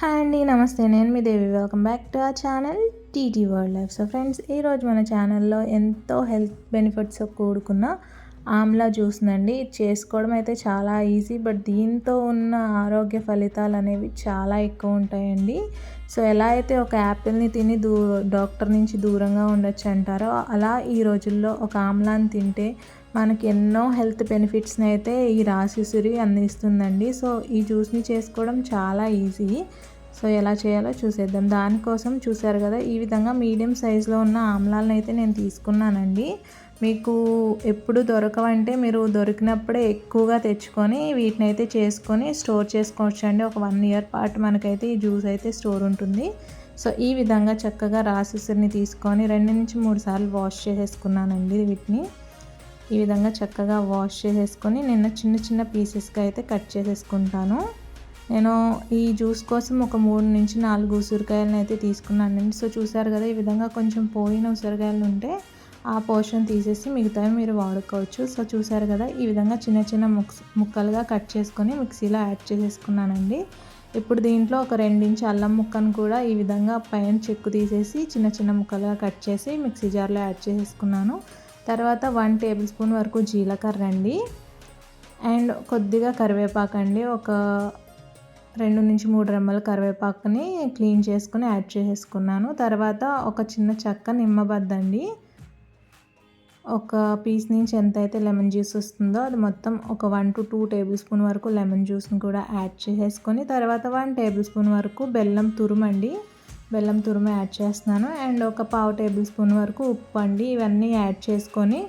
Hi అండి నమస్తే. నేను మీ దేవి. వెల్కమ్ బ్యాక్ టు ఆ channel TT world life so friends ఈరోజు మన ఛానల్లో ఎంతో హెల్త్ బెనిఫిట్స్ కూడుకున్న ఆమ్లా జ్యూస్నండి ఇది చేసుకోవడం అయితే చాలా ఈజీ బట్ దీంతో ఉన్న ఆరోగ్య ఫలితాలు అనేవి చాలా ఎక్కువ ఉంటాయండి. సో ఎలా అయితే ఒక యాపిల్ని తిని దూ డాక్టర్ నుంచి దూరంగా ఉండొచ్చు అంటారో అలా ఈ రోజుల్లో ఒక ఆమ్లాని తింటే మనకి ఎన్నో హెల్త్ బెనిఫిట్స్ని అయితే ఈ రాసిసురి అందిస్తుందండి. సో ఈ జ్యూస్ని చేసుకోవడం చాలా ఈజీ. సో ఎలా చేయాలో చూసేద్దాం. దానికోసం చూసారు కదా ఈ విధంగా మీడియం సైజులో ఉన్న ఆమ్లాలను అయితే నేను తీసుకున్నానండి. మీకు ఎప్పుడు దొరకవంటే మీరు దొరికినప్పుడే ఎక్కువగా తెచ్చుకొని వీటిని అయితే చేసుకొని స్టోర్ చేసుకోవచ్చు అండి ఒక వన్ ఇయర్ పాటు మనకైతే ఈ జ్యూస్ అయితే స్టోర్ ఉంటుంది. సో ఈ విధంగా చక్కగా రాసిసుని తీసుకొని రెండు నుంచి మూడు సార్లు వాష్ చేసేసుకున్నానండి వీటిని. ఈ విధంగా చక్కగా వాష్ చేసేసుకొని నిన్న చిన్న చిన్న పీసెస్గా అయితే కట్ చేసేసుకుంటాను. నేను ఈ జ్యూస్ కోసం ఒక మూడు నుంచి నాలుగు ఉసిరికాయలను అయితే తీసుకున్నానండి సో చూసారు కదా ఈ విధంగా కొంచెం పోయిన ఉసిరికాయలు ఉంటే ఆ పోర్షన్ తీసేసి మిగతావి మీరు వాడుకోవచ్చు. సో చూసారు కదా ఈ విధంగా చిన్న చిన్న ముక్స్ ముక్కలుగా కట్ చేసుకొని మిక్సీలో యాడ్ చేసేసుకున్నానండి. ఇప్పుడు దీంట్లో ఒక రెండించి అల్లం ముక్కను కూడా ఈ విధంగా పైన చెక్కు తీసేసి చిన్న చిన్న ముక్కలుగా కట్ చేసి మిక్సీ జార్లో యాడ్ చేసేసుకున్నాను. తర్వాత వన్ టేబుల్ స్పూన్ వరకు జీలకర్ర అండి. అండ్ కొద్దిగా కరివేపాకు అండి. ఒక రెండు నుంచి మూడు రెమ్మల కరివేపాకుని క్లీన్ చేసుకుని యాడ్ చేసేసుకున్నాను. తర్వాత ఒక చిన్న చెక్క నిమ్మబద్దండి ఒక పీస్ నుంచి ఎంత అయితే లెమన్ జ్యూస్ వస్తుందో అది మొత్తం ఒక one to two tablespoon వరకు లెమన్ జ్యూస్ని కూడా యాడ్ చేసేసుకొని తర్వాత వన్ టేబుల్ స్పూన్ వరకు బెల్లం తురుమండి. బెల్లం తురుము యాడ్ చేస్తున్నాను. అండ్ ఒక పావు టేబుల్ స్పూన్ వరకు ఉప్పు అండి. ఇవన్నీ యాడ్ చేసుకొని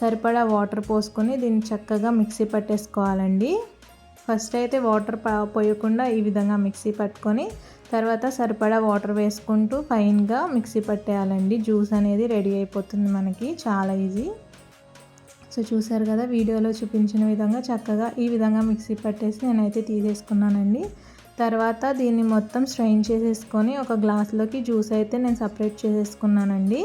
సరిపడా వాటర్ పోసుకొని దీన్ని చక్కగా మిక్సీ పట్టేసుకోవాలండి. ఫస్ట్ అయితే వాటర్ పోయకుండా ఈ విధంగా మిక్సీ పట్టుకొని తర్వాత సరిపడా వాటర్ వేసుకుంటూ ఫైన్గా మిక్సీ పట్టేయాలండి. జ్యూస్ అనేది రెడీ అయిపోతుంది మనకి. చాలా ఈజీ. సో చూసారు కదా వీడియోలో చూపించిన విధంగా చక్కగా ఈ విధంగా మిక్సీ పట్టేసి నేనైతే తీసేసుకున్నానండి. తర్వాత దీన్ని మొత్తం స్ట్రెయిన్ చేసేసుకొని ఒక గ్లాస్లోకి జ్యూస్ అయితే నేను సపరేట్ చేసేసుకున్నానండి.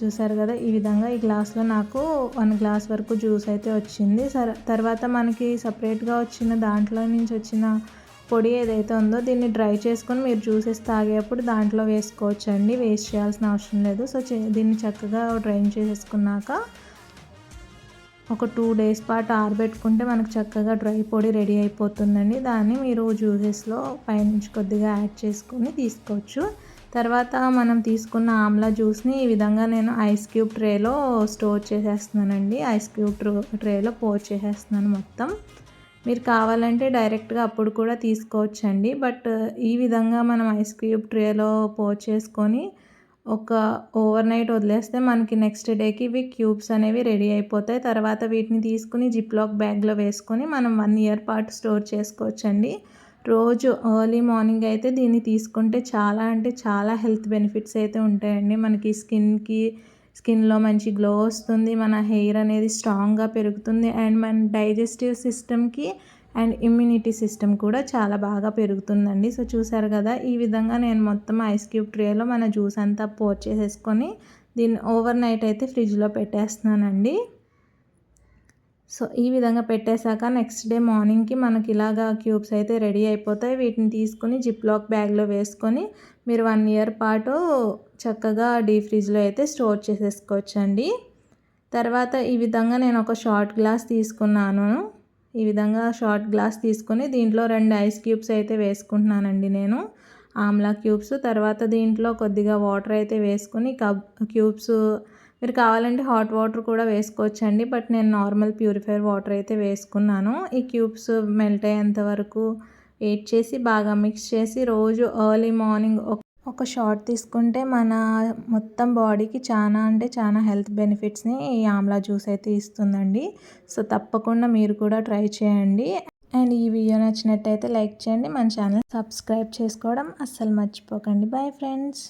చూసారు కదా ఈ విధంగా ఈ గ్లాస్లో నాకు వన్ గ్లాస్ వరకు జ్యూస్ అయితే వచ్చింది. తర్వాత మనకి సపరేట్గా వచ్చిన దాంట్లో నుంచి వచ్చిన పొడి ఏదైతే ఉందో దీన్ని డ్రై చేసుకొని మీరు జ్యూసెస్ తాగేటప్పుడు దాంట్లో వేసుకోవచ్చండి. వేస్ట్ చేయాల్సిన అవసరం లేదు. సో దీన్ని చక్కగా డ్రైన్ చేసేసుకున్నాక ఒక టూ డేస్ పాటు ఆరబెట్టుకుంటే మనకు చక్కగా డ్రై పొడి రెడీ అయిపోతుందండి. దాన్ని మీరు జ్యూసెస్లో పైనుంచి కొద్దిగా యాడ్ చేసుకొని తీసుకోవచ్చు. తర్వాత మనం తీసుకున్న ఆమ్లా జ్యూస్ని ఈ విధంగా నేను ఐస్ క్యూబ్ ట్రేలో స్టోర్ చేసేస్తున్నానండి. ఐస్ క్యూబ్ ట్రేలో పోర్ చేసేస్తున్నాను మొత్తం. మీరు కావాలంటే డైరెక్ట్గా అప్పుడు కూడా తీసుకోవచ్చండి. బట్ ఈ విధంగా మనం ఐస్ క్యూబ్ ట్రేలో పోర్ చేసుకొని ఒక ఓవర్ నైట్ వదిలేస్తే మనకి నెక్స్ట్ డేకి ఇవి క్యూబ్స్ అనేవి రెడీ అయిపోతాయి. తర్వాత వీటిని తీసుకుని జిప్లాక్ బ్యాగ్లో వేసుకొని మనం వన్ ఇయర్ పాటు స్టోర్ చేసుకోవచ్చండి. రోజు ఎర్లీ మార్నింగ్ అయితే దీన్ని తీసుకుంటే చాలా అంటే చాలా హెల్త్ బెనిఫిట్స్ అయితే ఉంటాయండి. మనకి స్కిన్కి స్కిన్లో మంచి గ్లో వస్తుంది మన హెయిర్ అనేది స్ట్రాంగ్గా పెరుగుతుంది అండ్ మన డైజెస్టివ్ సిస్టమ్కి అండ్ ఇమ్యూనిటీ సిస్టమ్ కూడా చాలా బాగా పెరుగుతుందండి. సో చూసారు కదా ఈ విధంగా నేను మొత్తం ఐస్ క్యూబ్ ట్రేలో మన జ్యూస్ అంతా పోర్ చేసేసుకొని దీన్ని ఓవర్ నైట్ అయితే ఫ్రిడ్జ్లో పెట్టేస్తున్నానండి. సో ఈ విధంగా పెట్టేశాక నెక్స్ట్ డే మార్నింగ్కి మనకి ఇలాగా క్యూబ్స్ అయితే రెడీ అయిపోతాయి. వీటిని తీసుకుని జిప్లాక్ బ్యాగ్లో వేసుకొని మీరు వన్ ఇయర్ పాటు చక్కగా డీ ఫ్రిడ్జ్లో అయితే స్టోర్ చేసేసుకోవచ్చండి. తర్వాత ఈ విధంగా నేను ఒక షార్ట్ గ్లాస్ తీసుకున్నాను. ఈ విధంగా షార్ట్ గ్లాస్ తీసుకొని దీంట్లో రెండు ఐస్ క్యూబ్స్ అయితే వేసుకుంటున్నానండి నేను. ఆమ్లా క్యూబ్స్ తర్వాత దీంట్లో కొద్దిగా వాటర్ అయితే వేసుకుని కబ్ క్యూబ్స్ మీరు కావాలంటే హాట్ వాటర్ కూడా వేసుకోవచ్చండి బట్ నేను నార్మల్ ప్యూరిఫైర్ వాటర్ అయితే వేసుకున్నాను. ఈ క్యూబ్స్ మెల్ట్ అయ్యేంత వరకు వెయిట్ చేసి బాగా మిక్స్ చేసి రోజు ఎర్లీ మార్నింగ్ ఒక షార్ట్ తీసుకుంటే మన మొత్తం బాడీకి చాలా అంటే చాలా హెల్త్ బెనిఫిట్స్ని ఈ ఆమ్లా జ్యూస్ అయితే ఇస్తుందండి. సో తప్పకుండా మీరు కూడా ట్రై చేయండి. అండ్ ఈ వీడియో నచ్చినట్టయితే లైక్ చేయండి. మన ఛానల్ సబ్స్క్రైబ్ చేసుకోవడం అస్సలు మర్చిపోకండి. Bye friends.